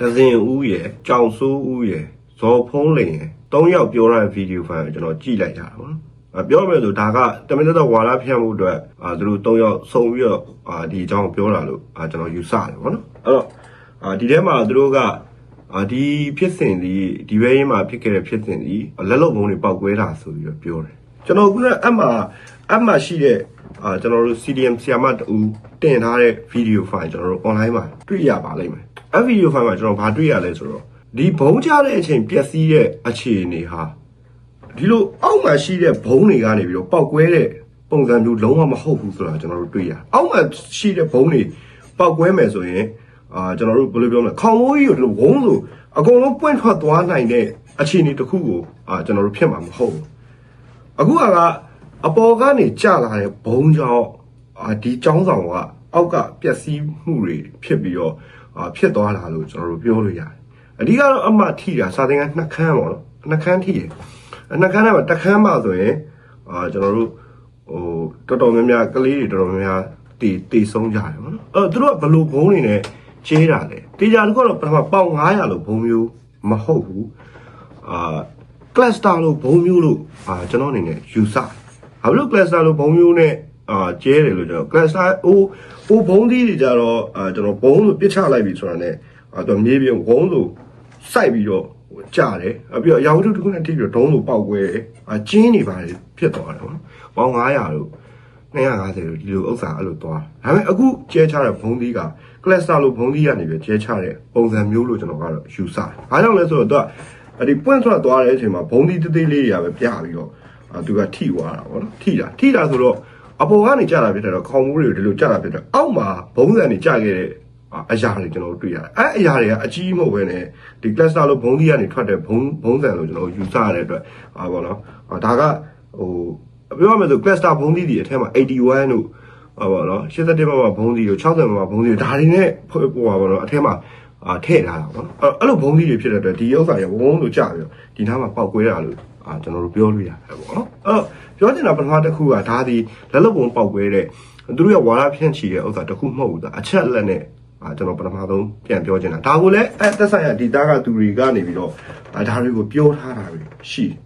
ဒဇင်ဦးရယ်ကြောင်စိုးဦးရယ်ဇော်ဖုံးလင်ရယ်၃ယောက်ပြောတဲ့ဗီဒီယိုဖိုင်ကိုကျွန်တော်ကြည့်လိုက်တာပေါ့နော်အပြောရမယ်ဆိုဒါကတမင်သက်သက်ဝါရဖြန့်မှုအတွက်အာသူတို့၃ယောက်စုံပြီးတော့အာဒီအကြောင်းပြောတာလို့အာကျွန်တော်ယူဆတယ်ပေါ့နော်အဲ့တော့အာဒီထဲမှာသူတို့ကအာဒီဖြစ်စဉ်ဒီဒီဘဲရင်မှာဖြစ်ခဲ့တဲ့ဖြစ်စဉ်ဒီလက်လုံဘုံတွေပောက်ကွဲတာဆိုပြီးတော့ပြောတယ်ကျွန်တော်ခုနကအမှအမှရှိတဲ့အာကျွန်တော်တို့ CDM ဆီယာမတူတင်ထားတဲ့ဗီဒီယိုဖိုင်ကျွန်တော်တို့ online မှာတွေ့ရပါလိမ့်မယ် အဲ့ဗီဒီယိုဖိုင်မှာကျွန်တော်ဘာတွေ့ရလဲဆိုတော့ဒီဘုံချတဲ့အချိန်ပျက်စီးတဲ့အခြေအနေဟာဒီလိုအောက်မှာရှိတဲ့ဘုံတွေကနေပြီးတော့ပောက်ကွဲတဲ့ပုံစံမျိုးလုံးဝမဟုတ်ဘူးဆိုတာကျွန်တော်တို့တွေ့ရအောက်မှာရှိတဲ့ဘုံတွေပောက်ကွဲမယ်ဆိုရင်အာကျွန်တော်တို့ဘယ်လိုပြောမလဲခေါင်းမိုးကြီးကိုဒီလိုဝုန်းဆိုအကုန်လုံးပွင့်ထွက်သွားနိုင်တဲ့အခြေအနေတစ်ခုကိုအာကျွန်တော်တို့ဖြစ်မှာမဟုတ်ဘူးအခုကအပေါ်ကနေကျလာတဲ့ဘုံကြောင့်အာဒီចောင်းဆောင်က အောက်ကပျက်စီးမှုတွေဖြစ်ပြီးတော့အာဖြစ်သွားတာလို့ကျွန်တော်တို့ပြောလို့ရတယ်အဓိကတော့အမှထိတာစာသင်ကနှစ်ခမ်းပေါ့နော်နှစ်ခမ်းထိတယ်အနှခမ်းထဲမှာတစ်ခမ်းမှဆိုရင်အာကျွန်တော်တို့ဟိုတော်တော်များများကလေးတွေတော်တော်များများတည်တည်ဆုံးကြတယ်ပေါ့နော်အဲ့တော့သူတို့ကဘလို့ဘုံနေနဲ့ကျဲတာလေတေချာတစ်ခုတော့ပထမပေါင်900လို့ဘုံမျိုးမဟုတ်ဘူးအာ cluster လို့ဘုံမျိုးလို့အာကျွန်တော်အနေနဲ့ယူဆတယ်ဘာလို့ cluster လို့ဘုံမျိုးနဲ့ အာကျဲတယ်လို့ကျွန်တော် cluster ဟိုဟိုဘုံသီးတွေကြတော့အာကျွန်တော်ဘုံလို့ပြစ်ချလိုက်ပြီဆိုတာ ਨੇ အာတော့မြေပြင်ဘုံလို့စိုက်ပြီးတော့ဟိုကြားတယ်အပြီးတော့အရာဝတ္ထုတစ်ခုနဲ့ထိပြီးတော့ဒုံးလို့ပောက်ကွဲတယ်အာကျင်းနေပါတယ်ဖြစ်သွားတယ်ပေါ့နော်ပေါင်900လို့250လို့ဒီလိုဥစ္စာအဲ့လိုသွားဒါပေမဲ့အခုကျဲချတဲ့ဘုံသီးက cluster လို့ဘုံသီးကနေပြီးကျဲချတဲ့ပုံစံမျိုးလို့ကျွန်တော်ကတော့ယူဆတယ်ဘာကြောင့်လဲဆိုတော့သူကအဲ့ဒီ point ထွက်သွားတဲ့အချိန်မှာဘုံသီးသေးသေးလေးတွေကပဲပြပြီးတော့အာသူကထိသွားတာပေါ့နော်ထိတာထိတာဆိုတော့ အပေါ်ကနေကြာတာဖြစ်တယ်တော့ခေါင်းမိုးတွေကိုဒီလိုကြာတာဖြစ်တယ်အောက်မှာဘုံစံတွေကြာခဲ့တဲ့အရာတွေကျွန်တော်တို့တွေ့ရတယ်အဲ့အရာတွေကအကြီးမဟုတ်ဘဲနဲ့ဒီ cluster လို့ဘုံသီးကနေထွက်တဲ့ဘုံဘုံစံလို့ကျွန်တော်တို့ယူဆရတဲ့အတွက်ဟာပေါ့နော်အာဒါကဟိုပြောရမယ်ဆို cluster ဘုံသီးဒီအထက်မှာ81တို့ဟာပေါ့နော်87မှာဘုံသီးတို့60မှာဘုံသီးတို့ဒါတွေနဲ့ဟိုပါပေါ့နော်အထက်မှာအာထည့်ထားတာပေါ့နော်အဲ့အဲ့လိုဘုံသီးတွေဖြစ်တဲ့အတွက်ဒီဥစ္စာတွေဘုံလို့ကြာပြီးတော့ဒီနားမှာပောက်ကွဲတာလို့အာကျွန်တော်တို့ပြောလို့ရတယ်ပေါ့နော်အဲ့တော့ ပြောချင်တာပထမတစ်ခုကဒါဒီလက်လုံဘုံပောက်ကွဲတဲ့သူတို့ရဲ့ဝါရဖြန့်ချီတဲ့ဥစ္စာတစ်ခုမဟုတ်ဘူးဒါအချက်လက်နဲ့အာကျွန်တော်ပထမဆုံးပြန်ပြောချင်တာဒါကိုလည်းအဲသက်ဆိုင်ရာဒေတာကသူတွေကနေပြီးတော့အာဒါတွေကိုပြောထားတာတွေရှိတယ်